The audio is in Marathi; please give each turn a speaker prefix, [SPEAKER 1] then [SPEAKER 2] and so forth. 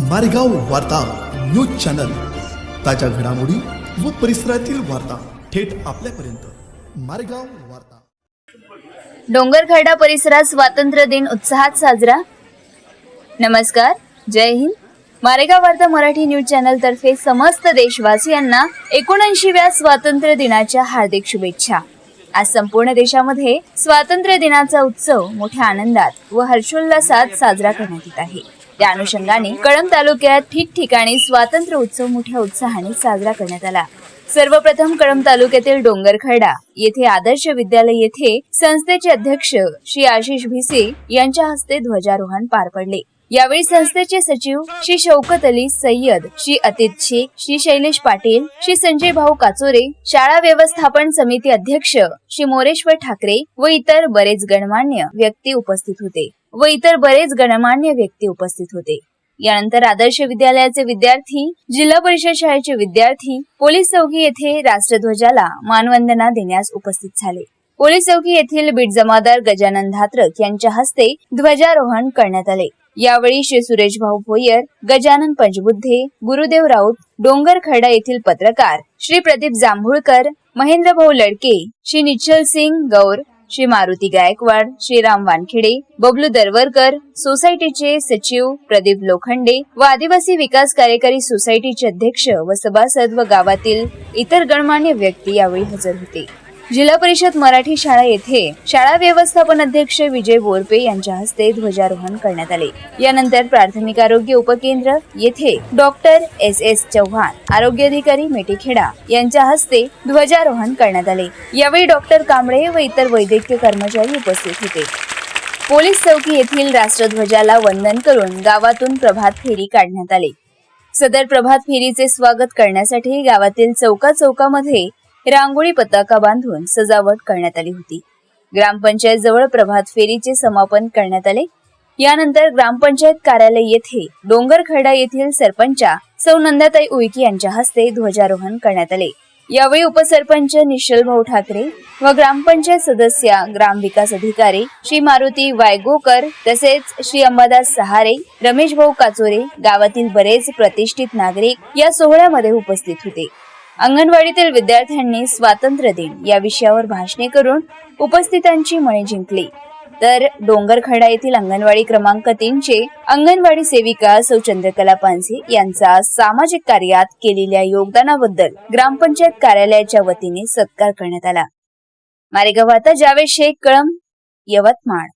[SPEAKER 1] मारेगाव वार्ता न्यूज चॅनल. ताज्या घडामोडी व परिसरातील वार्ता थेट आपल्यापर्यंत. मारेगाव वार्ता.
[SPEAKER 2] डोंगरखर्डा परिसरात स्वातंत्र्य दिन उत्साहात साजरा. नमस्कार जय हिंद. मारेगाव वार्ता मराठी न्यूज चॅनल तर्फे समस्त देशवासियांना एकोणऐंशीव्या स्वातंत्र्य दिनाच्या हार्दिक शुभेच्छा. आज संपूर्ण देशामध्ये स्वातंत्र्य दिनाचा उत्सव मोठ्या आनंदात व हर्षोल्लासात साजरा करण्यात येत आहे. त्या अनुषंगाने कळंब तालुक्यात ठिकठिकाणी स्वातंत्र्य उत्सव मोठ्या उत्साहाने साजरा करण्यात आला. सर्वप्रथम कळंब तालुक्यातील डोंगरखर्डा येथे आदर्श विद्यालय येथे संस्थेचे अध्यक्ष श्री आशिष भिसे यांच्या हस्ते ध्वजारोहण पार पडले. यावेळी संस्थेचे सचिव श्री शौकत अली सय्यद श्री अतित शेख श्री शैलेश पाटील श्री संजय भाऊ काचोरे शाळा व्यवस्थापन समिती अध्यक्ष श्री मोरेश्वर ठाकरे व इतर बरेच गणमान्य व्यक्ती उपस्थित होते. व इतर बरेच गणमान्य व्यक्ती उपस्थित होते. यानंतर आदर्श विद्यालयाचे विद्यार्थी जिल्हा परिषद शाळेचे विद्यार्थी पोलीस चौकी येथे राष्ट्रध्वजाला मानवंदना देण्यास उपस्थित झाले. पोलीस चौकी येथील बीट जमादार गजानन धात्रक यांच्या हस्ते ध्वजारोहण करण्यात आले. यावेळी श्री सुरेश भाऊ भोयर गजानन पंचबुद्धे गुरुदेव राऊत डोंगर खर्डा येथील पत्रकार श्री प्रदीप जांभुळकर महेंद्र भाऊ लडके श्री निश्चल सिंग गौर श्री मारुती गायकवाड श्रीराम वानखेडे बबलू दरवरकर सोसायटीचे सचिव प्रदीप लोखंडे व आदिवासी विकास कार्यकारी सोसायटीचे अध्यक्ष व सभासद व गावातील इतर गणमान्य व्यक्ती यावेळी हजर होते. जिल्हा परिषद मराठी शाळा येथे शाळा व्यवस्थापन अध्यक्ष विजय बोरपे यांच्या हस्ते ध्वजारोहण करण्यात आले. यानंतर प्राथमिक आरोग्य उपकेंद्र येथे डॉक्टर एस एस चव्हाण आरोग्य अधिकारी मेटीखेडा यांच्या हस्ते ध्वजारोहण करण्यात आले. यावेळी डॉक्टर कांबळे व इतर वैद्यकीय कर्मचारी उपस्थित होते. पोलीस चौकी येथील राष्ट्रध्वजाला वंदन करून गावातून प्रभात फेरी काढण्यात आली. सदर प्रभात फेरीचे स्वागत करण्यासाठी गावातील चौका चौकामध्ये रांगोळी पताका बांधून सजावट करण्यात आली होती. ग्रामपंचायत जवळ प्रभात फेरीचे समापन करण्यात आले. यानंतर ग्रामपंचायत कार्यालय येथे डोंगरखडा येथील सरपंचा सौ नंदाताई उईके यांच्या हस्ते ध्वजारोहण करण्यात आले. यावेळी उपसरपंच निश्चल भाऊ ठाकरे व ग्रामपंचायत सदस्या ग्रामविकास अधिकारी श्री मारुती वायगोकर तसेच श्री अंबादास सहारे रमेश भाऊ काचोरे गावातील बरेच प्रतिष्ठित नागरिक या सोहळ्यामध्ये उपस्थित होते. अंगणवाडीतील विद्यार्थ्यांनी स्वातंत्र्य दिन या विषयावर भाषणे करून उपस्थितांची मने जिंकली. तर डोंगरखडा येथील अंगणवाडी क्रमांक तीनचे अंगणवाडी सेविका सौ चंद्रकला पांझे यांचा सामाजिक कार्यात केलेल्या योगदानाबद्दल ग्रामपंचायत कार्यालयाच्या वतीने सत्कार करण्यात आला. मारेगाव आता जावेद शेख कळम यवतमाळ.